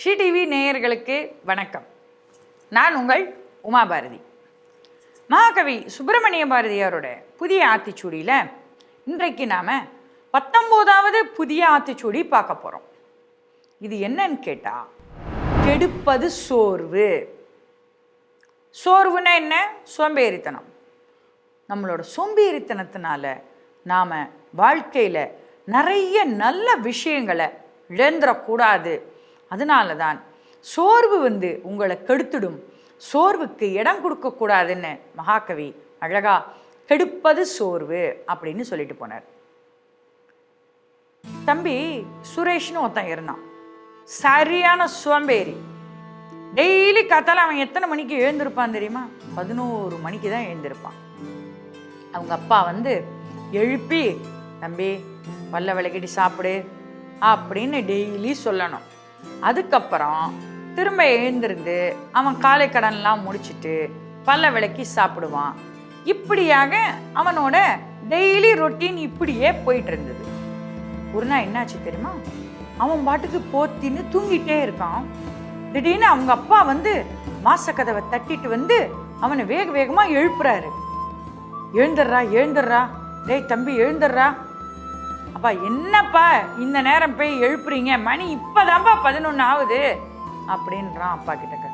She TV நேயர்களுக்கு வணக்கம். நான் உங்கள் உமா பாரதி மகாகவி சுப்பிரமணிய பாரதியாரோட புதிய ஆத்திச்சூடியில் இன்றைக்கு நாம் பத்தொம்போதாவது புதிய ஆத்திச்சூடி பார்க்க போகிறோம் இது என்னன்னு கேட்டால் கெடுப்பது சோர்வு. சோர்வுன்னா என்ன? சோம்பேறித்தனம். நம்மளோட சோம்பேறித்தனத்தினால நாம் வாழ்க்கையில் நிறைய நல்ல விஷயங்களை இழந்துடக்கூடாது அதனால தான் சோர்வு வந்து உங்களை கெடுத்துடும். சோர்வுக்கு இடம் கொடுக்கக்கூடாதுன்னு மகாகவி அழகா கெடுப்பது சோர்வு அப்படின்னு சொல்லிட்டு போனார். தம்பி சுரேஷ்னு ஒருத்தன் இருந்தான். சரியான சோம்பேறி. டெய்லி காத்தால அவன் எத்தனை மணிக்கு எழுந்திருப்பான் தெரியுமா? பதினோரு மணிக்கு தான் எழுந்திருப்பான். அவங்க அப்பா வந்து எழுப்பி தம்பி பல்ல விளக்கிட்டு சாப்பிடு அப்படின்னு டெய்லி சொல்லணும். அதுக்கப்புறம் திரும்ப எழுந்திருந்து அவன் காலை கடன்லாம் முடிச்சுட்டு பல்ல விளக்கி சாப்பிடுவான். இப்படியாக அவனோட டெய்லி ரொட்டீன் இப்படியே போயிட்டு இருந்தது ஒரு நாள் என்னாச்சு தெரியுமா? அவன் பாட்டுக்கு போத்தின்னு தூங்கிட்டே இருக்கான். திடீர்னு அவங்க அப்பா வந்து மாசக்கதவை தட்டிட்டு வந்து அவனை வேக வேகமாக எழுப்புறாரு. எழுந்துடுறா எழுந்துடுறா. டேய் தம்பி எழுந்துடுறா. அப்பா என்னப்பா இந்த நேரம் போய் எழுப்புறீங்க? மணி இப்போதான்ப்பா பதினொன்று ஆகுது. அப்படின்றான் அப்பா கிட்டக்க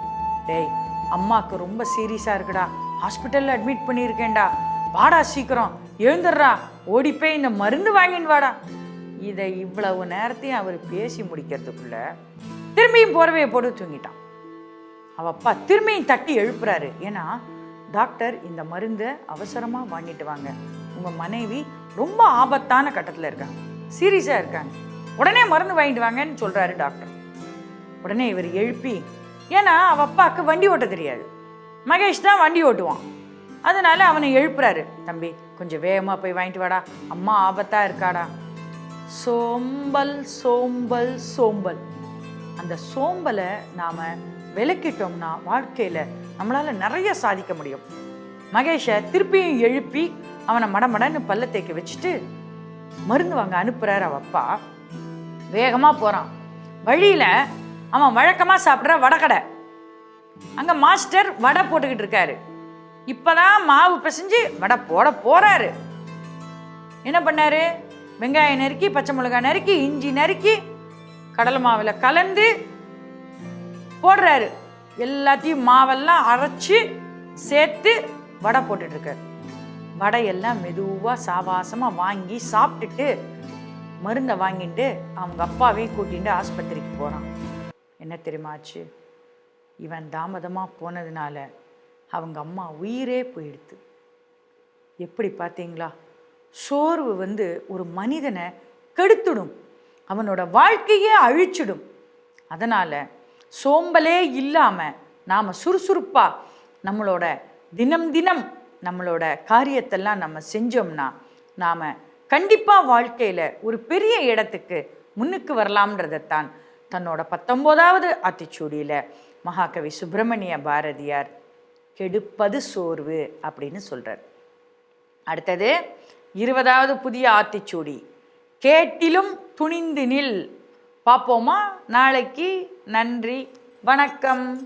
டேய் அம்மாவுக்கு ரொம்ப சீரியஸாக இருக்குடா. ஹாஸ்பிட்டலில் அட்மிட் பண்ணியிருக்கேன்டா. வாடா சீக்கிரம். எழுந்துடுறா. ஓடி போய் இந்த மருந்து வாங்கின்னு வாடா. இதை இவ்வளவு நேரத்தையும் அவர் பேசி முடிக்கிறதுக்குள்ள திரும்பியும் போர்வையை போட்டு தூங்கிட்டான். அவ அப்பா திரும்பியும் தட்டி எழுப்புறாரு. ஏன்னா டாக்டர் இந்த மருந்தை அவசரமாக வாங்கிட்டு வாங்க. உங்கள் மனைவி ரொம்ப ஆபத்தான கட்டத்தில் இருக்காங்க. சீரியஸாக இருக்காங்க. உடனே மருந்து வாங்கிட்டு வாங்கன்னு சொல்கிறாரு டாக்டர். உடனே இவர் எழுப்பி ஏன்னா அவ அப்பாவுக்கு வண்டி ஓட்ட தெரியாது. மகேஷ் தான் வண்டி ஓட்டுவான். அதனால அவனை எழுப்புறாரு. தம்பி கொஞ்சம் வேகமாக போய் வாங்கிட்டு வாடா. அம்மா ஆபத்தாக இருக்காடா. சோம்பல் சோம்பல் சோம்பல். அந்த சோம்பலை நாம் விளக்கிட்டோம்னா வாழ்க்கையில் நம்மளால் நிறைய சாதிக்க முடியும். மகேஷை திருப்பியும் எழுப்பி அவனை மடமடன்னு பல்ல தேய்க்க வச்சுட்டு மருந்து வாங்க அனுப்புகிறார் அவ அப்பா. வேகமாக போகிறான் வழியில் அவன் வழக்கமாக சாப்பிட்ற வடக்கடை அங்கே மாஸ்டர் வடை போட்டுக்கிட்டு இருக்காரு. இப்போதான் மாவு பிசைஞ்சு வடை போட போகிறாரு என்ன பண்ணார்? வெங்காயம் நறுக்கி பச்சை மிளகாய் நறுக்கி இஞ்சி நறுக்கி கடலை மாவில் கலந்து போடுறாரு. எல்லாத்தையும் மாவெல்லாம் அரைச்சி சேர்த்து வடை போட்டுட்டு வடையெல்லாம் மெதுவாக சாவாசமாக வாங்கி சாப்பிட்டுட்டு மருந்தை வாங்கிட்டு அவங்க அப்பாவையும் கூட்டிகிட்டு ஆஸ்பத்திரிக்கு போகிறான் என்ன தெரியுமாச்சு இவன் தாமதமாக போனதுனால அவங்க அம்மா உயிரே போயிடுது எப்படி பார்த்தீங்களா? சோர்வு வந்து ஒரு மனிதனை கெடுத்துடும். அவனோட வாழ்க்கையே அழிச்சிடும். அதனால் சோம்பலே இல்லாமல் நாம் சுறுசுறுப்பாக நம்மளோட தினம் தினம் நம்மளோட காரியத்தெல்லாம் நம்ம செஞ்சோம்னா நாம் கண்டிப்பாக வாழ்க்கையில் ஒரு பெரிய இடத்துக்கு முன்னுக்கு வரலாம்ன்றதைத்தான் தன்னோட பத்தொம்போதாவது ஆத்திச்சூடியில் மகாகவி சுப்பிரமணிய பாரதியார் கெடுப்பது சோர்வு அப்படின்னு சொல்கிறார் அடுத்தது இருபதாவது புதிய ஆத்திச்சூடி கேட்டிலும் துணிந்து நில் பார்ப்போமா? நாளைக்கு நன்றி. வணக்கம்.